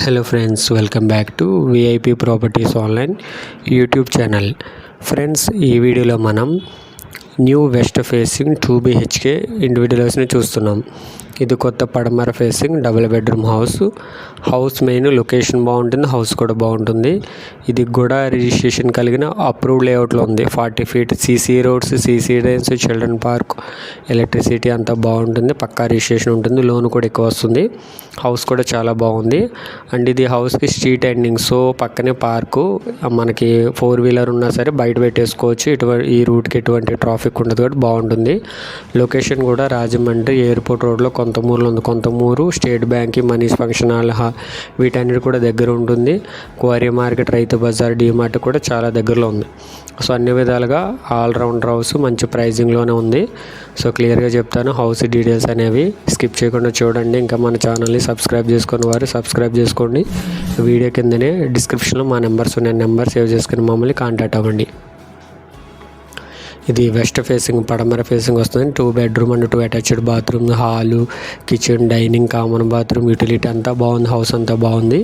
Hello friends welcome back to VIP properties online YouTube channel friends ఈ వీడియోలో మనం new west facing two BHK ఇండివిజువల్స్ని చూస్తున్నాం. ఇది కొత్త పడమర facing double bedroom house house main location బాగుంటుంది హౌస్ కూడా బాగుంటుంది. ఇది కూడా రిజిస్ట్రేషన్ కలిగిన అప్రూవ్ లేఅవుట్లో ఉంది. Forty feet CC roads CC drains children park electricity అంతా బాగుంటుంది. పక్కా రిజిస్ట్రేషన్ ఉంటుంది లోన్ కూడా ఎక్కువ వస్తుంది. హౌస్ కూడా చాలా బాగుంది. అండ్ ఇది హౌస్కి స్ట్రీట్ ఎండింగ్ సో పక్కనే పార్కు మనకి ఫోర్ వీలర్ ఉన్నా సరే బయట పెట్టేసుకోవచ్చు. ఇటువంటి ఈ రూట్కి ఎటువంటి ట్రాఫిక్ ఉండదు కాబట్టి బాగుంటుంది. లొకేషన్ కూడా రాజమండ్రి ఎయిర్పోర్ట్ రోడ్లో కొంతమూరులో ఉంది. Konthamuru state bank Mani's function hall వీటన్నిటి కూడా దగ్గర ఉంటుంది. క్వారీ మార్కెట్ రైతు బజార్ డీమార్ట్ కూడా చాలా దగ్గరలో ఉంది. సో అన్ని విధాలుగా ఆల్రౌండర్ హౌస్ మంచి ప్రైజింగ్లోనే ఉంది. సో క్లియర్గా చెప్తాను హౌస్ డీటెయిల్స్ అనేవి స్కిప్ చేయకుండా చూడండి. ఇంకా మన ఛానల్ని సబ్స్క్రైబ్ చేసుకుని వారు సబ్స్క్రైబ్ చేసుకోండి. వీడియో కిందనే డిస్క్రిప్షన్లో మా నెంబర్స్ ఉన్నాయి. నెంబర్ సేవ్ చేసుకుని మమ్మల్ని కాంటాక్ట్ అవ్వండి. ఇది వెస్ట్ ఫేసింగ్ పడమర ఫేసింగ్ వస్తుంది two bedroom and two attached bathroom hall kitchen dining common bathroom utility అంతా బాగుంది హౌస్ అంతా బాగుంది.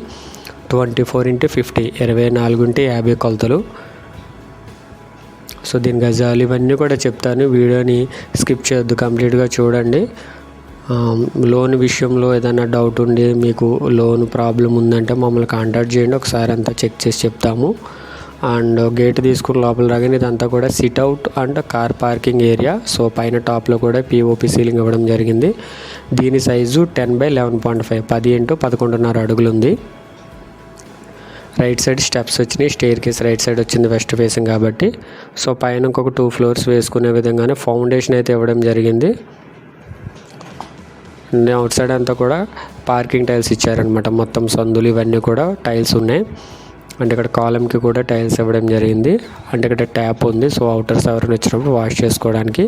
ట్వంటీ ఫోర్ ఇంటూ ఫిఫ్టీ ఇరవై నాలుగు ఇంటూ యాభై కొలతలు. సో దీని గజాలు ఇవన్నీ కూడా చెప్తాను వీడియోని స్కిప్ చేయొద్దు కంప్లీట్గా చూడండి. లోన్ విషయంలో ఏదైనా డౌట్ ఉండి మీకు లోన్ ప్రాబ్లం ఉందంటే మమ్మల్ని కాంటాక్ట్ చేయండి ఒకసారి అంతా చెక్ చేసి చెప్తాము. అండ్ గేట్ తీసుకుని లోపల రాగానే ఇదంతా కూడా sit out and car parking area so పైన టాప్లో కూడా పిఓపి సీలింగ్ ఇవ్వడం జరిగింది. దీని size ten by eleven point five పది ఇంటూ పదకొండున్నర అడుగులు ఉంది రైట్ సైడ్ స్టెప్స్ వచ్చినాయి. స్టేర్ కేస్ రైట్ సైడ్ వచ్చింది వెస్ట్ ఫేసింగ్ కాబట్టి. సో పైన ఇంకొక టూ ఫ్లోర్స్ వేసుకునే విధంగానే ఫౌండేషన్ అయితే ఇవ్వడం జరిగింది. అవుట్ సైడ్ అంతా కూడా పార్కింగ్ టైల్స్ ఇచ్చారనమాట మొత్తం సందులు ఇవన్నీ కూడా టైల్స్ ఉన్నాయి. అంటే ఇక్కడ కాలంకి కూడా టైల్స్ ఇవ్వడం జరిగింది. అంటే ఇక్కడ ట్యాప్ ఉంది. సో అవుటర్ ఎవరైనా వచ్చినప్పుడు వాష్ చేసుకోవడానికి.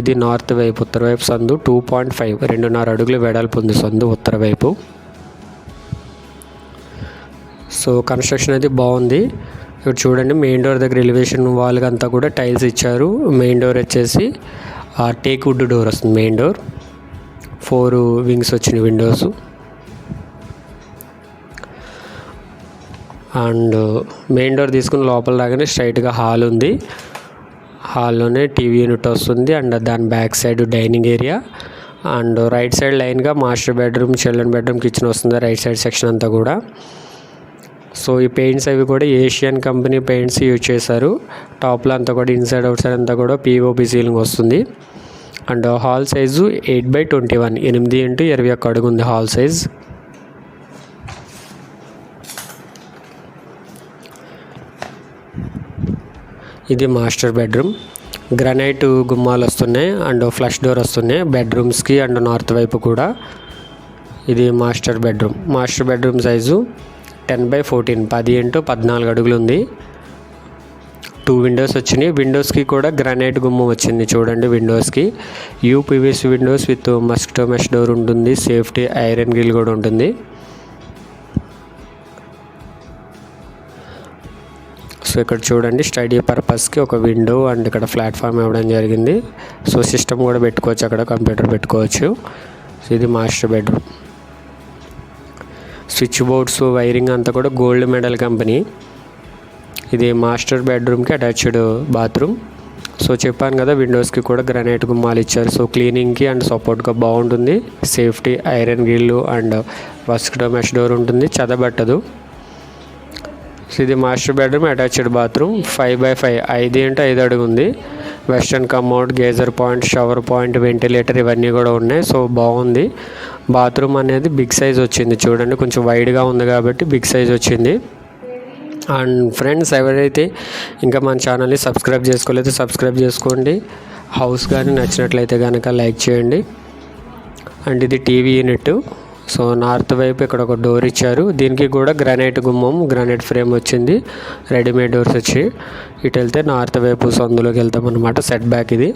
ఇది నార్త్ వైపు ఉత్తర వైపు సందు టూ పాయింట్ ఫైవ్. రెండున్నర అడుగులు వెడల్పు ఉంది సందు ఉత్తర వైపు. సో కన్స్ట్రక్షన్ అయితే బాగుంది. ఇక్కడ చూడండి మెయిన్ డోర్ దగ్గర ఎలివేషన్ వాళ్ళకి అంతా కూడా టైల్స్ ఇచ్చారు. మెయిన్ డోర్ వచ్చేసి టేక్ వుడ్ డోర్ వస్తుంది మెయిన్ డోర్. ఫోర్ వింగ్స్ వచ్చిన విండోస్. అండ్ మెయిన్ డోర్ తీసుకుని లోపల రాగానే స్ట్రైట్గా హాల్ ఉంది. హాల్లోనే టీవీ యూనిట్ వస్తుంది. అండ్ దాని back side dining area. And right side లైన్గా master bedroom children bedroom kitchen వస్తుంది రైట్ సైడ్ సెక్షన్ అంతా కూడా. సో ఈ పెయింట్స్ అవి కూడా ఏషియన్ కంపెనీ పెయింట్స్ యూజ్ చేశారు. టాప్లో అంతా కూడా ఇన్సైడ్ అవుట్ సైడ్ అంతా కూడా పీఓపీ సీలింగ్ వస్తుంది. And hall size eight by twenty one ఎనిమిది ఇంటూ ఇరవై ఒక్క అడుగు ఉంది హాల్ సైజ్. ఇది మాస్టర్ బెడ్రూమ్. గ్రనైట్ గుమ్మాలు వస్తున్నాయి అండ్ ఫ్లష్ డోర్ వస్తున్నాయి బెడ్రూమ్స్కి అండ్ నార్త్ వైపు కూడా. ఇది master bedroom. Master bedroom size ten by fourteen పది ఇంటూ పద్నాలుగు అడుగులు ఉంది. టూ విండోస్ వచ్చినాయి. విండోస్కి కూడా గ్రానైట్ గుమ్మం వచ్చింది చూడండి విండోస్కి. UPVC windows with mosquito mesh door ఉంటుంది. సేఫ్టీ ఐరన్ గ్రిల్ కూడా ఉంటుంది. సో ఇక్కడ చూడండి స్టడీ పర్పస్కి ఒక విండో అండ్ ఇక్కడ ప్లాట్ఫామ్ ఇవ్వడం జరిగింది. సో సిస్టమ్ కూడా పెట్టుకోవచ్చు అక్కడ కంప్యూటర్ పెట్టుకోవచ్చు. సో ఇది master bedroom. Switch boards wiring అంతా కూడా గోల్డ్ మెడల్ కంపెనీ. ఇది మాస్టర్ బెడ్రూమ్కి అటాచ్డ్ బాత్రూమ్. సో చెప్పాను కదా విండోస్కి కూడా గ్రానైట్ గుమ్మాలు ఇచ్చారు. సో క్లీనింగ్కి అండ్ సపోర్ట్గా బాగుంటుంది. Safety iron grill and mosquito mesh door ఉంటుంది. చదబట్టదు. ఇది master bedroom attached bathroom five by five ఐదు అంటే ఐదు అడుగు ఉంది. Western commode geyser point shower point ventilator ఇవన్నీ కూడా ఉన్నాయి. సో బాగుంది. బాత్రూమ్ అనేది బిగ్ సైజ్ వచ్చింది. చూడండి కొంచెం వైడ్గా ఉంది కాబట్టి బిగ్ సైజ్ వచ్చింది. అండ్ ఫ్రెండ్స్ ఎవరైతే ఇంకా మన ఛానల్ని సబ్స్క్రైబ్ చేసుకోలేదు సబ్స్క్రైబ్ చేసుకోండి. హౌస్ కానీ నచ్చినట్లయితే కనుక లైక్ చేయండి. అండ్ ఇది టీవీ యూనిట్ సో నార్త్ వైపు ఇక్కడ ఒక డోర్ ఇచ్చారు. దీనికి కూడా గ్రానైట్ గుమ్మం గ్రానైట్ ఫ్రేమ్ వచ్చింది. రెడీమేడ్ డోర్స్ వచ్చి ఇటు వెళ్తే నార్త్ వైపు సందులోకి వెళ్తాం అనమాట సెట్ బ్యాక్ ఇది.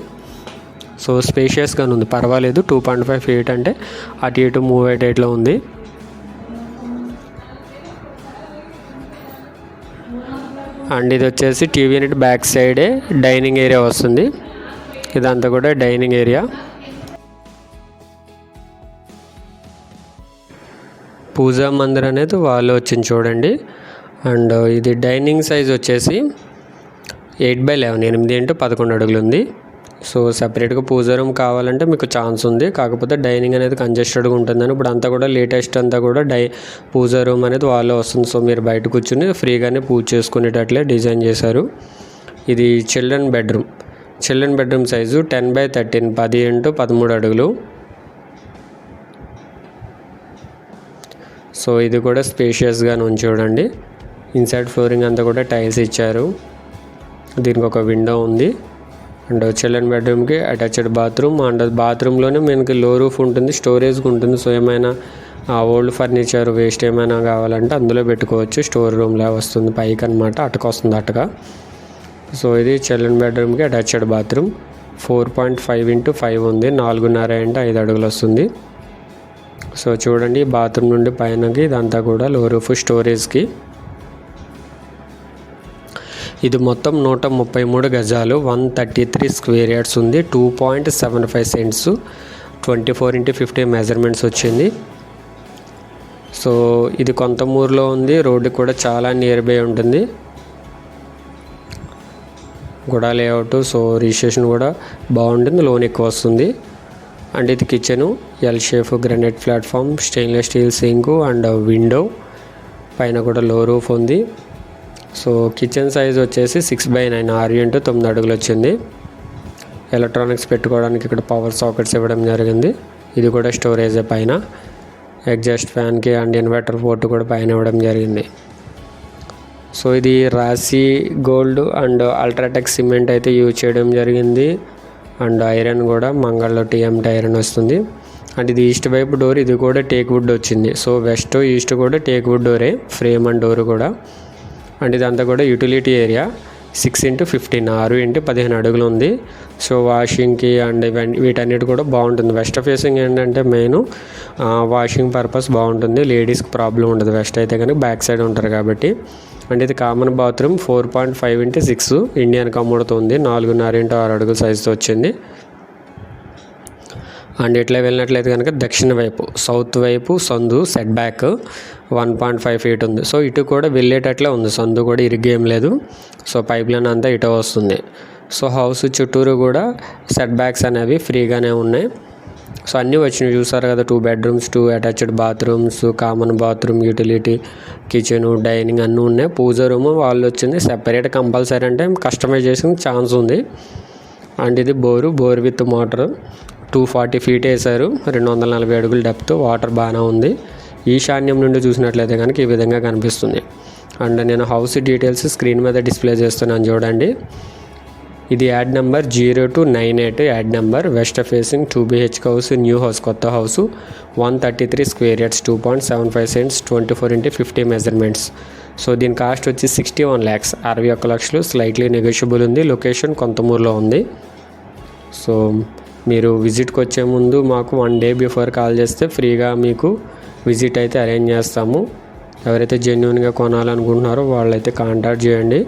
సో స్పేషియస్గానే ఉంది. పర్వాలేదు. టూ పాయింట్ ఫైవ్ ఫీట్ అంటే అటు ఇటు మూవ్ అయ్యేటట్లో ఉంది. అండ్ ఇది వచ్చేసి టీవీ యూనిట్ బ్యాక్ సైడే డైనింగ్ ఏరియా వస్తుంది. ఇదంతా కూడా డైనింగ్ ఏరియా పూజా మందిర్ అనేది వాళ్ళు వచ్చింది చూడండి. అండ్ ఇది డైనింగ్ సైజ్ వచ్చేసి ఎయిట్ బై లెవెన్ ఎనిమిది ఇంటూ పదకొండు అడుగులు ఉంది. సో సపరేట్గా పూజా రూమ్ కావాలంటే మీకు ఛాన్స్ ఉంది. కాకపోతే డైనింగ్ అనేది కంజెస్టెడ్గా ఉంటుందని ఇప్పుడు అంతా కూడా లేటెస్ట్ అంతా కూడా డై పూజా రూమ్ అనేది వాళ్ళు వస్తుంది. సో మీరు బయట కూర్చుని ఫ్రీగానే పూజ చేసుకునేటట్లే డిజైన్ చేశారు. ఇది children bedroom. Children bedroom size ten by thirteen పది ఇంటూ పదమూడు అడుగులు. సో ఇది కూడా స్పేషియస్గానే ఉంది చూడండి. ఇన్సైడ్ ఫ్లోరింగ్ అంతా కూడా టైల్స్ ఇచ్చారు. దీనికి ఒక విండో ఉంది. అండ్ చిల్డ్రన్ బెడ్రూమ్కి అటాచ్డ్ బాత్రూమ్ అండ్ బాత్రూంలోనే మనకి లో రూఫ్ ఉంటుంది స్టోరేజ్కి ఉంటుంది. సో ఏమైనా ఓల్డ్ ఫర్నిచర్ వేస్ట్ ఏమైనా కావాలంటే అందులో పెట్టుకోవచ్చు. స్టోర్ రూమ్లో వస్తుంది పైకి అనమాట అటక వస్తుంది అటక సో ఇది చిల్డ్రన్ బెడ్రూమ్కి attached bathroom four point five into five ఉంది నాలుగున్నర అంటే ఐదు అడుగులు వస్తుంది. సో చూడండి బాత్రూమ్ నుండి పైనకి ఇదంతా కూడా లో రూఫ్ స్టోరేజ్కి. ఇది మొత్తం నూట ముప్పై మూడు గజాలు one thirty three square yards ఉంది two point seven five cents twenty four into fifty measurements వచ్చింది. సో ఇది కొంతమూరులో ఉంది రోడ్డు కూడా చాలా నియర్ బై ఉంటుంది. గుడా లేఅవుట్ సో రిజిస్ట్రేషన్ కూడా బాగుంటుంది లోన్ ఎక్కువ వస్తుంది. అండ్ ఇది kitchen L shape granite platform stainless steel sink and window. పైన కూడా లో రూఫ్ ఉంది. సో కిచెన్ సైజ్ వచ్చేసి సిక్స్ బై నైన్ ఆరు ఇంటూ తొమ్మిది అడుగులు వచ్చింది. ఎలక్ట్రానిక్స్ పెట్టుకోవడానికి ఇక్కడ పవర్ సాకెట్స్ ఇవ్వడం జరిగింది. ఇది కూడా స్టోరేజ్ పైన. ఎగ్జాస్ట్ ఫ్యాన్కి అండ్ ఇన్వర్టర్ పోర్ట్ కూడా పైన ఇవ్వడం జరిగింది. సో ఇది Rasi gold and UltraTech cement అయితే యూజ్ చేయడం జరిగింది. అండ్ ఐరన్ కూడా మంగళలో టీఎంటీ ఐరన్ వస్తుంది. అండ్ ఇది ఈస్ట్ వైపు డోర్ ఇది కూడా టేక్ వుడ్ వచ్చింది. సో వెస్ట్ ఈస్ట్ కూడా టేక్ వుడ్ డోరే ఫ్రేమ్ అండ్ డోర్ కూడా. అండ్ ఇదంతా కూడా utility area six into fifteen ఆరు ఇంటూ పదిహేను అడుగులు ఉంది. సో వాషింగ్కి అండ్ ఇవన్నీ వీటన్నిటి కూడా బాగుంటుంది. వెస్ట్ ఫేసింగ్ ఏంటంటే మెయిన్ వాషింగ్ పర్పస్ బాగుంటుంది. లేడీస్కి ప్రాబ్లం ఉండదు. వెస్ట్ అయితే కనుక బ్యాక్ సైడ్ ఉంటారు కాబట్టి. అండ్ ఇది common bathroom four point five into six Indian కమ్మోడ్తో ఉంది నాలుగున్నర ఇంటూ ఆరు అడుగుల సైజుతో వచ్చింది. అండ్ ఇట్లా వెళ్ళినట్లయితే కనుక దక్షిణ వైపు సౌత్ వైపు సందు set back one point five feet ఉంది. సో ఇటు కూడా వెళ్ళేటట్లే ఉంది. సందు కూడా ఇరిగేం లేదు. సో పైప్ లైన్ అంతా ఇటు వస్తుంది. సో హౌస్ చుట్టూరు కూడా సెట్ బ్యాక్స్ అనేవి ఫ్రీగానే ఉన్నాయి. సో అన్నీ వచ్చినాయి చూసారు కదా two bedrooms two attached bathrooms common bathroom utility kitchen dining అన్నీ ఉన్నాయి. పూజ రూమ్ వాళ్ళు వచ్చింది. సెపరేట్ కంపల్సరీ అంటే కస్టమైజేషన్ ఛాన్స్ ఉంది. అండ్ ఇది bore bore with motor two forty feet వేశారు. రెండు వందల నలభై అడుగులు డెప్త్ వాటర్ బాగానే ఉంది. ఈశాన్యం నుండి చూసినట్లయితే కనుక ఈ విధంగా కనిపిస్తుంది. అండ్ నేను హౌస్ డీటెయిల్స్ స్క్రీన్ మీద డిస్ప్లే చేస్తున్నాను చూడండి. ఇది ad number zero two nine eight ad number. West facing two BHK house new house కొత్త house. One thirty three square yards two point seven five cents twenty four into fifty measurements. So దీని cost వచ్చి sixty one lakhs. అరవై ఒక్క లక్షలు slightly negotiable ఉంది. Location కొంతమూరులో ఉంది. So మీరు విజిట్కి వచ్చే ముందు మాకు వన్ డే బిఫోర్ కాల్ చేస్తే ఫ్రీగా మీకు విజిట్ అయితే అరేంజ్ చేస్తాము. ఎవరైతే జెన్యున్గా కొనాలనుకుంటున్నారో వాళ్ళైతే కాంటాక్ట్ చేయండి.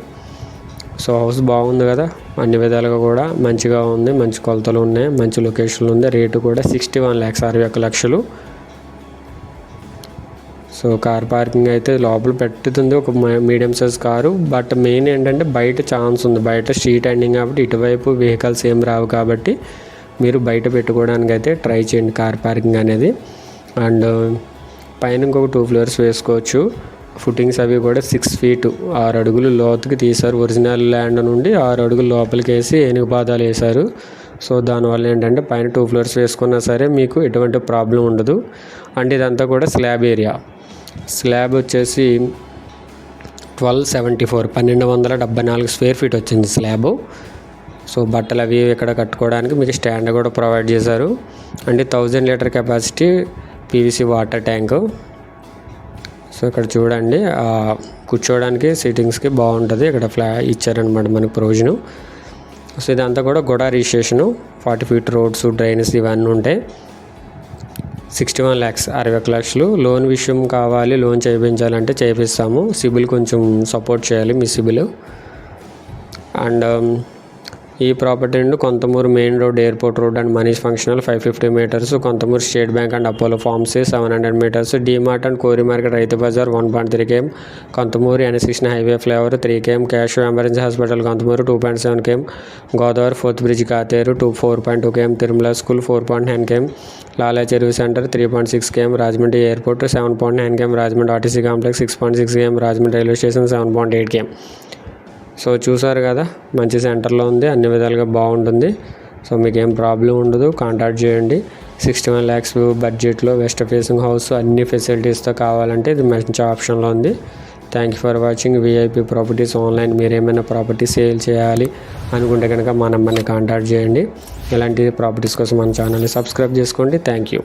సో హౌస్ బాగుంది కదా. అన్ని విధాలుగా కూడా మంచిగా ఉంది మంచి కొలతలు ఉన్నాయి మంచి లొకేషన్లు ఉంది. రేటు కూడా సిక్స్టీ వన్ ల్యాక్స్ అరవై ఒక్క లక్షలు. సో కార్ పార్కింగ్ అయితే లోపల పెట్టుతుంది ఒక medium size car. But main ఏంటంటే బయట ఛాన్స్ ఉంది. బయట స్ట్రీట్ ఎండింగ్ కాబట్టి ఇటువైపు వెహికల్స్ ఏం రావు కాబట్టి మీరు బయట పెట్టుకోవడానికి అయితే ట్రై చేయండి కార్ పార్కింగ్ అనేది. అండ్ పైన ఇంకొక టూ ఫ్లోర్స్ వేసుకోవచ్చు. ఫుటింగ్స్ అవి కూడా సిక్స్ ఫీట్ ఆరు అడుగులు లోతుకి తీశారు. ఒరిజినల్ ల్యాండ్ నుండి ఆరు అడుగులు లోపలికి వేసి ఏనుగు పాదాలు వేశారు. సో దానివల్ల ఏంటంటే పైన టూ ఫ్లోర్స్ వేసుకున్నా సరే మీకు ఎటువంటి ప్రాబ్లం ఉండదు. అండ్ ఇదంతా కూడా స్లాబ్ ఏరియా. స్లాబ్ వచ్చేసి ట్వెల్వ్ సెవెంటీ ఫోర్ పన్నెండు వందల డెబ్బై నాలుగు స్క్వేర్ ఫీట్ వచ్చింది స్లాబ్. సో బట్టలు అవి ఇక్కడ కట్టుకోవడానికి మీకు స్టాండ్ కూడా ప్రొవైడ్ చేశారు. అంటే thousand litre capacity PVC water tank. So ఇక్కడ చూడండి కూర్చోవడానికి సీటింగ్స్కి బాగుంటుంది. ఇక్కడ ఫ్లా ఇచ్చారనమాట మనకు ప్రొవిజను. సో ఇదంతా కూడా గొడ registration forty feet roads drains ఇవన్నీ ఉంటాయి సిక్స్టీ వన్ ల్యాక్స్ అరవై ఒక లక్షలు. లోన్ విషయం కావాలి లోన్ చేయించాలంటే చేపిస్తాము. సిబిల్ కొంచెం సపోర్ట్ చేయాలి మీ సిబిల్. అండ్ ఈ ప్రాపర్టీ నుండి Konthamuru main road airport road and Manish functional five fifty metres Konthamuru State Bank and Apollo Pharmacy seven hundred metres DMart and కోరి market Rythu Bazar one point three KM Konthamuru ఎన్ఎస్సిక్షన్ highway flyover three KM cash emergency hospital Konthamuru two point seven KM Godavari fourth bridge Katheru two four point two KM Tirumala school four point nine KM Lala Cheruvu centre three point six KM Rajahmundry airport seven point nine KM Rajahmundry RTC complex six point six KM Rajahmundry railway station seven point eight KM so చూసారు కదా మంచి సెంటర్లో ఉంది అన్ని విధాలుగా బాగుంటుంది. So మీకు ఏం ప్రాబ్లం ఉండదు కాంటాక్ట్ చేయండి. సిక్స్టీ వన్ ల్యాక్స్ బడ్జెట్లో వెస్ట్ ఫేసింగ్ హౌస్ అన్ని ఫెసిలిటీస్తో కావాలంటే ఇది మంచి ఆప్షన్లో ఉంది. Thank you for watching. VIP properties online మీరు ఏమైనా ప్రాపర్టీ సేల్ చేయాలి అనుకుంటే కనుక మా నెంబర్ని కాంటాక్ట్ చేయండి. ఇలాంటి ప్రాపర్టీస్ కోసం మన ఛానల్ని సబ్స్క్రైబ్ చేసుకోండి. Thank you.